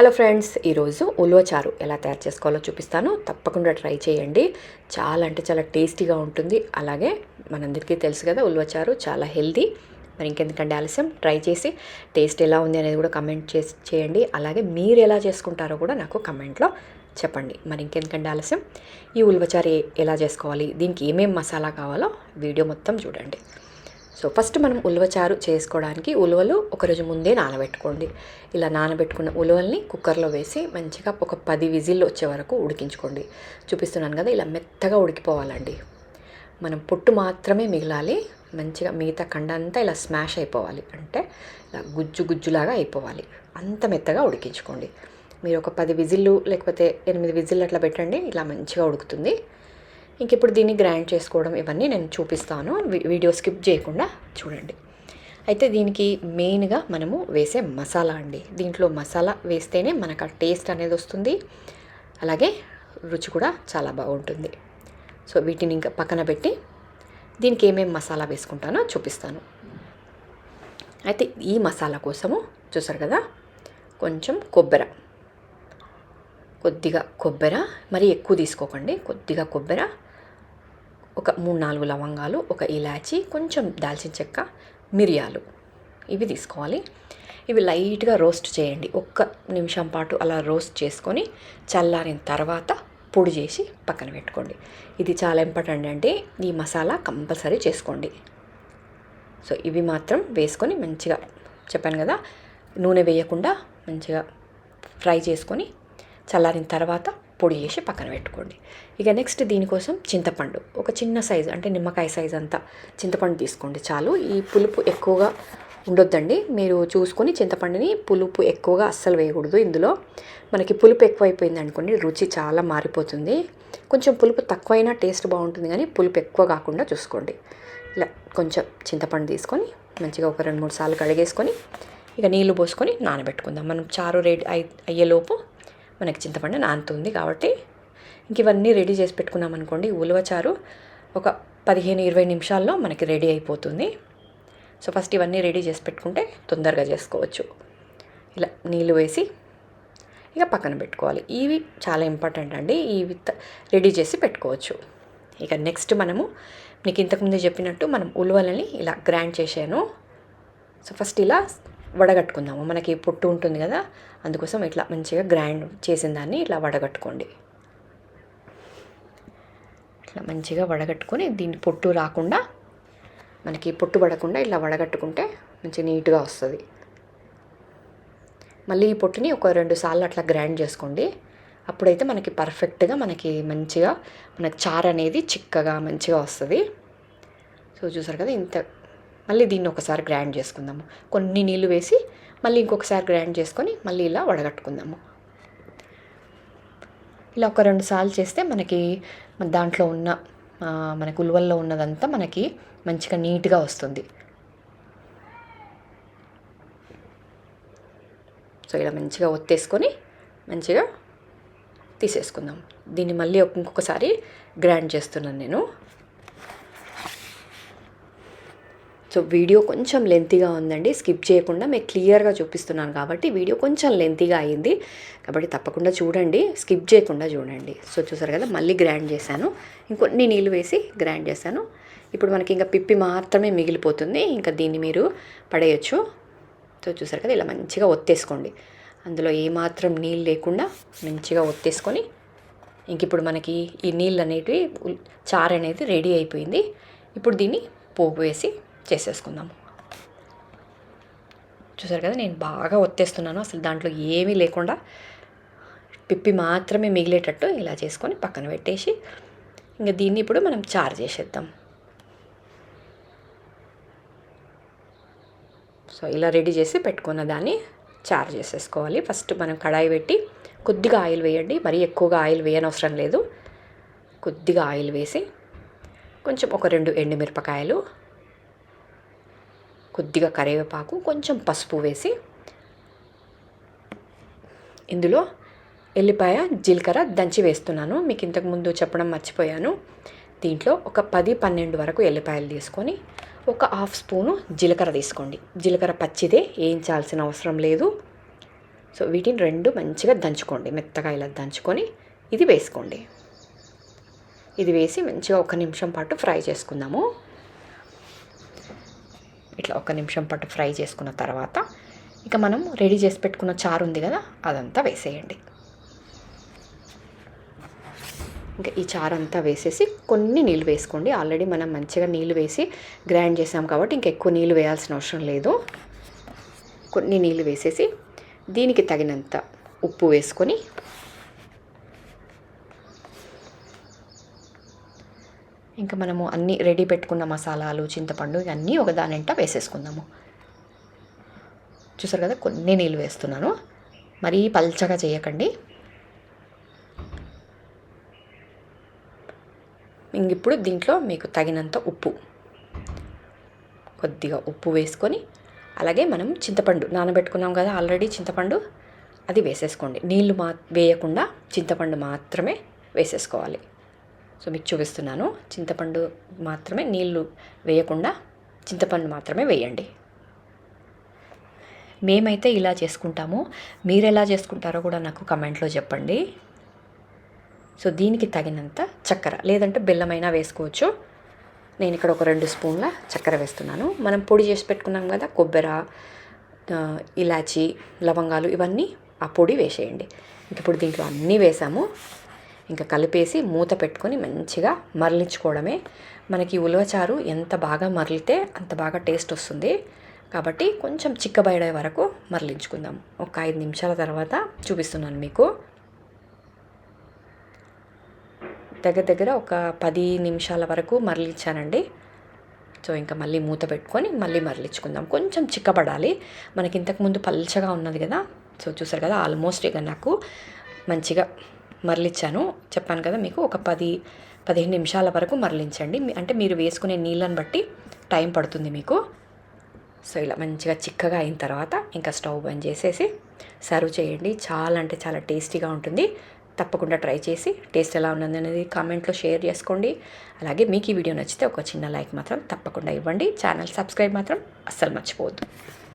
Hello friends ఈరోజు ఉలవచారు ఎలా తయారు చేసుకోవాలో చూపిస్తాను. తప్పకుండా ట్రై చేయండి. చాలా అంటే చాలా టేస్టీగా ఉంటుంది. అలాగే మనందరికీ తెలుసు కదా ఉలవచారు చాలా హెల్తీ. మరి ఇంకెందుకంటే ఆలస్యం? ట్రై చేసి టేస్ట్ ఎలా ఉంది అనేది కూడా కమెంట్ చేసి చేయండి. అలాగే మీరు ఎలా చేసుకుంటారో కూడా నాకు కమెంట్లో చెప్పండి. మరి ఇంకెందుకంటే ఆలస్యం? ఈ ఉలవచారు ఎలా చేసుకోవాలి? దీనికి ఏమేమి మసాలా కావాలో వీడియో మొత్తం చూడండి. సో ఫస్ట్ మనం ఉలవచారు చేసుకోవడానికి ఉలవలు ఒకరోజు ముందే నానబెట్టుకోండి. ఇలా నానబెట్టుకున్న ఉలవల్ని కుక్కర్లో వేసి మంచిగా ఒక పది విజిల్లు వచ్చే వరకు ఉడికించుకోండి. చూపిస్తున్నాను కదా ఇలా మెత్తగా ఉడికిపోవాలండి. మనం పొట్టు మాత్రమే మిగలాలి మంచిగా మిగతా కండంతా ఇలా స్మాష్ అయిపోవాలి. అంటే ఇలా గుజ్జు గుజ్జులాగా అయిపోవాలి. అంత మెత్తగా ఉడికించుకోండి. మీరు ఒక పది విజిల్లు లేకపోతే ఎనిమిది విజిల్లు అట్లా పెట్టండి ఇలా మంచిగా ఉడుకుతుంది. ఇంక ఇప్పుడు దీన్ని గ్రైండ్ చేసుకోవడం ఇవన్నీ నేను చూపిస్తాను. వీడియో స్కిప్ చేయకుండా చూడండి. అయితే దీనికి మెయిన్గా మనము వేసే మసాలా అండి. దీంట్లో మసాలా వేస్తేనే మనకు ఆ టేస్ట్ అనేది వస్తుంది. అలాగే రుచి కూడా చాలా బాగుంటుంది. సో వీటిని ఇంకా పక్కన పెట్టి దీనికి ఏమేమి మసాలా వేసుకుంటానో చూపిస్తాను. అయితే ఈ మసాలా కోసము చూసారు కదా కొంచెం కొబ్బరి. కొద్దిగా కొబ్బరి మరి ఎక్కువ తీసుకోకండి. కొద్దిగా కొబ్బరి. ఒక మూడు నాలుగు లవంగాలు ఒక ఇలాచి కొంచెం దాల్చిన చెక్క మిరియాలు ఇవి తీసుకోవాలి. ఇవి లైట్గా రోస్ట్ చేయండి. ఒక్క నిమిషం పాటు అలా రోస్ట్ చేసుకొని చల్లారిన తర్వాత పొడి చేసి పక్కన పెట్టుకోండి. ఇది చాలా ఇంపార్టెంట్ అంటే ఈ మసాలా కంపల్సరీ చేసుకోండి. సో ఇవి మాత్రం వేసుకొని మంచిగా చెప్పాను కదా నూనె వేయకుండా మంచిగా ఫ్రై చేసుకొని చల్లారిన తర్వాత పొడి చేసి పక్కన పెట్టుకోండి. ఇక నెక్స్ట్ దీనికోసం చింతపండు. ఒక చిన్న సైజు అంటే నిమ్మకాయ సైజ్ అంతా చింతపండు తీసుకోండి చాలు. ఈ పులుపు ఎక్కువగా ఉండొద్దండి. మీరు చూసుకొని చింతపండుని పులుపు ఎక్కువగా అస్సలు వేయకూడదు ఇందులో. మనకి పులుపు ఎక్కువైపోయింది అనుకోండి రుచి చాలా మారిపోతుంది. కొంచెం పులుపు తక్కువైనా టేస్ట్ బాగుంటుంది కానీ పులుపు ఎక్కువ కాకుండా చూసుకోండి. ఇలా కొంచెం చింతపండు తీసుకొని మంచిగా ఒక రెండు మూడు సార్లు కడిగేసుకొని ఇక నీళ్ళు పోసుకొని నానబెట్టుకుందాం. మనం చారు రెడీ అయ్యేలోపు మనకి చింతపండు నానుతుంది కాబట్టి ఇంక ఇవన్నీ రెడీ చేసి పెట్టుకున్నాం అనుకోండి ఉలవచారు ఒక పదిహేను ఇరవై నిమిషాల్లో మనకి రెడీ అయిపోతుంది. సో ఫస్ట్ ఇవన్నీ రెడీ చేసి పెట్టుకుంటే తొందరగా చేసుకోవచ్చు. ఇలా నీళ్ళు వేసి ఇక పక్కన పెట్టుకోవాలి. ఇవి చాలా ఇంపార్టెంట్ అండి. ఇవి రెడీ చేసి పెట్టుకోవచ్చు. ఇక నెక్స్ట్ మనము నీకు ఇంతకుముందే చెప్పినట్టు మనం ఉలవలని ఇలా గ్రైండ్ చేశాను. సో ఫస్ట్ ఇలా వడగట్టుకుందాము. మనకి పొట్టు ఉంటుంది కదా అందుకోసం ఇట్లా మంచిగా గ్రైండ్ చేసిన దాన్ని ఇట్లా వడగట్టుకోండి. ఇట్లా మంచిగా వడగట్టుకొని దీన్ని పొట్టు రాకుండా మనకి పొట్టు పడకుండా ఇలా వడగట్టుకుంటే మంచి నీట్గా వస్తుంది. మళ్ళీ ఈ పొట్టుని ఒక రెండు సార్లు అట్లా గ్రైండ్ చేసుకోండి. అప్పుడైతే మనకి పర్ఫెక్ట్గా మనకి మంచిగా మనకి చారు అనేది చిక్కగా మంచిగా వస్తుంది. సో చూసారు కదా ఇంత మళ్ళీ దీన్ని ఒకసారి గ్రైండ్ చేసుకుందాము. కొన్ని నీళ్ళు వేసి మళ్ళీ ఇంకొకసారి గ్రైండ్ చేసుకొని మళ్ళీ ఇలా వడగట్టుకుందాము. ఇలా ఒక రెండు సార్లు చేస్తే మనకి దాంట్లో ఉన్న మనకు ఉలువల్లో ఉన్నదంతా మనకి మంచిగా నీట్గా వస్తుంది. సో ఇలా మంచిగా ఒత్తేసుకొని మంచిగా తీసేసుకుందాం. దీన్ని మళ్ళీ ఇంకొకసారి గ్రైండ్ చేస్తున్నాను నేను. సో వీడియో కొంచెం లెంతీగా ఉందండి. స్కిప్ చేయకుండా మీకు క్లియర్గా చూపిస్తున్నాను కాబట్టి వీడియో కొంచెం లెంతీగా అయింది. కాబట్టి తప్పకుండా చూడండి. స్కిప్ చేయకుండా చూడండి. సో చూసారు కదా మళ్ళీ గ్రైండ్ చేశాను. ఇంకొన్ని నీళ్ళు వేసి గ్రైండ్ చేశాను. ఇప్పుడు మనకి ఇంకా పిప్పి మాత్రమే మిగిలిపోతుంది. ఇంకా దీన్ని మీరు పడేయచ్చు. సో చూసారు కదా ఇలా మంచిగా ఒత్తేసుకోండి. అందులో ఏమాత్రం నీళ్ళు లేకుండా మంచిగా ఒత్తేసుకొని ఇంక ఇప్పుడు మనకి ఈ నీళ్ళు అనేటివి చారు అనేది రెడీ అయిపోయింది. ఇప్పుడు దీన్ని పోపు వేసి చేసేసుకుందాము. చూసారు కదా నేను బాగా ఒత్తేస్తున్నాను. అసలు దాంట్లో ఏమీ లేకుండా పిప్పి మాత్రమే మిగిలేటట్టు ఇలా చేసుకొని పక్కన పెట్టేసి ఇంకా దీన్ని ఇప్పుడు మనం చార్ చేసేద్దాం. సో ఇలా రెడీ చేసి పెట్టుకున్న దాన్ని చార్ చేసేసుకోవాలి. ఫస్ట్ మనం కడాయి పెట్టి కొద్దిగా ఆయిల్ వేయండి. మరీ ఎక్కువగా ఆయిల్ వేయనవసరం లేదు. కొద్దిగా ఆయిల్ వేసి కొంచెం ఒక రెండు ఎండుమిరపకాయలు కొద్దిగా కరివేపాకు కొంచెం పసుపు వేసి ఇందులో ఎల్లిపాయ జీలకర్ర దంచి వేస్తున్నాను. మీకు ఇంతకుముందు చెప్పడం మర్చిపోయాను. దీంట్లో ఒక పది పన్నెండు వరకు ఎల్లిపాయలు తీసుకొని ఒక హాఫ్ స్పూను జీలకర్ర తీసుకోండి. జీలకర్ర పచ్చిదే వేయించాల్సిన అవసరం లేదు. సో వీటిని రెండు మంచిగా దంచుకోండి. మెత్తగా ఇలా దంచుకొని ఇది వేసుకోండి. ఇది వేసి మంచిగా ఒక నిమిషం పాటు ఫ్రై చేసుకుందాము. ఇట్లా ఒక నిమిషం పాటు ఫ్రై చేసుకున్న తర్వాత ఇక మనం రెడీ చేసి పెట్టుకున్న చారు ఉంది కదా అదంతా వేసేయండి. ఇంకా ఈ చారు అంతా వేసేసి కొన్ని నీళ్ళు వేసుకోండి. ఆల్రెడీ మనం మంచిగా నీళ్ళు వేసి గ్రైండ్ చేసాం కాబట్టి ఇంకెక్కువ నీళ్ళు వేయాల్సిన అవసరం లేదు. కొన్ని నీళ్ళు వేసేసి దీనికి తగినంత ఉప్పు వేసుకొని ఇంకా మనము అన్నీ రెడీ పెట్టుకున్న మసాలాలు చింతపండు ఇవన్నీ ఒకదానింట వేసేసుకుందాము. చూసారు కదా కొన్ని నీళ్ళు వేస్తున్నాను. మరీ పల్చగా చేయకండి. ఇంక ఇప్పుడు దీంట్లో మీకు తగినంత ఉప్పు. కొద్దిగా ఉప్పు వేసుకొని అలాగే మనం చింతపండు నానబెట్టుకున్నాం కదా ఆల్రెడీ చింతపండు అది వేసేసుకోండి. నీళ్ళు మా వేయకుండా చింతపండు మాత్రమే వేసేసుకోవాలి. సో మీకు చూపిస్తున్నాను. చింతపండు మాత్రమే నీళ్ళు వేయకుండా చింతపండు మాత్రమే వేయండి. మేమైతే ఇలా చేసుకుంటాము. మీరు ఎలా చేసుకుంటారో కూడా నాకు కమెంట్లో చెప్పండి. సో దీనికి తగినంత చక్కెర లేదంటే బెల్లమైనా వేసుకోవచ్చు. నేను ఇక్కడ ఒక రెండు స్పూన్ల చక్కెర వేస్తున్నాను. మనం పొడి చేసి పెట్టుకున్నాం కదా కొబ్బరి ఇలాచి లవంగాలు ఇవన్నీ ఆ పొడి వేసేయండి. ఇంక ఇప్పుడు దీంట్లో అన్నీ వేసాము. ఇంకా కలిపేసి మూత పెట్టుకొని మంచిగా మరలించుకోవడమే. మనకి ఉలవచారు ఎంత బాగా మరలితే అంత బాగా టేస్ట్ వస్తుంది. కాబట్టి కొంచెం చిక్కబడే వరకు మరలించుకుందాం. ఒక ఐదు నిమిషాల తర్వాత చూపిస్తున్నాను మీకు. దగ్గర దగ్గర ఒక పది నిమిషాల వరకు మరలించానండి. సో ఇంకా మళ్ళీ మూత పెట్టుకొని మళ్ళీ మరలించుకుందాం. కొంచెం చిక్కబడాలి. మనకి ఇంతకుముందు పల్చగా ఉన్నది కదా. సో చూసారు కదా ఆల్మోస్ట్ ఇక నాకు మంచిగా మరలిచ్చాను. చెప్పాను కదా మీకు ఒక పది పదిహేను నిమిషాల వరకు మరలించండి. అంటే మీరు వేసుకునే నీళ్ళని బట్టి టైం పడుతుంది మీకు. సో ఇలా మంచిగా చిక్కగా అయిన తర్వాత ఇంకా స్టవ్ బంద్ చేసేసి సర్వ్ చేయండి. చాలా అంటే చాలా టేస్టీగా ఉంటుంది. తప్పకుండా ట్రై చేసి టేస్ట్ ఎలా ఉన్నది అనేది కామెంట్లో షేర్ చేసుకోండి. అలాగే మీకు ఈ వీడియో నచ్చితే ఒక చిన్న లైక్ మాత్రం తప్పకుండా ఇవ్వండి. ఛానల్ సబ్స్క్రైబ్ మాత్రం అస్సలు మర్చిపోవద్దు.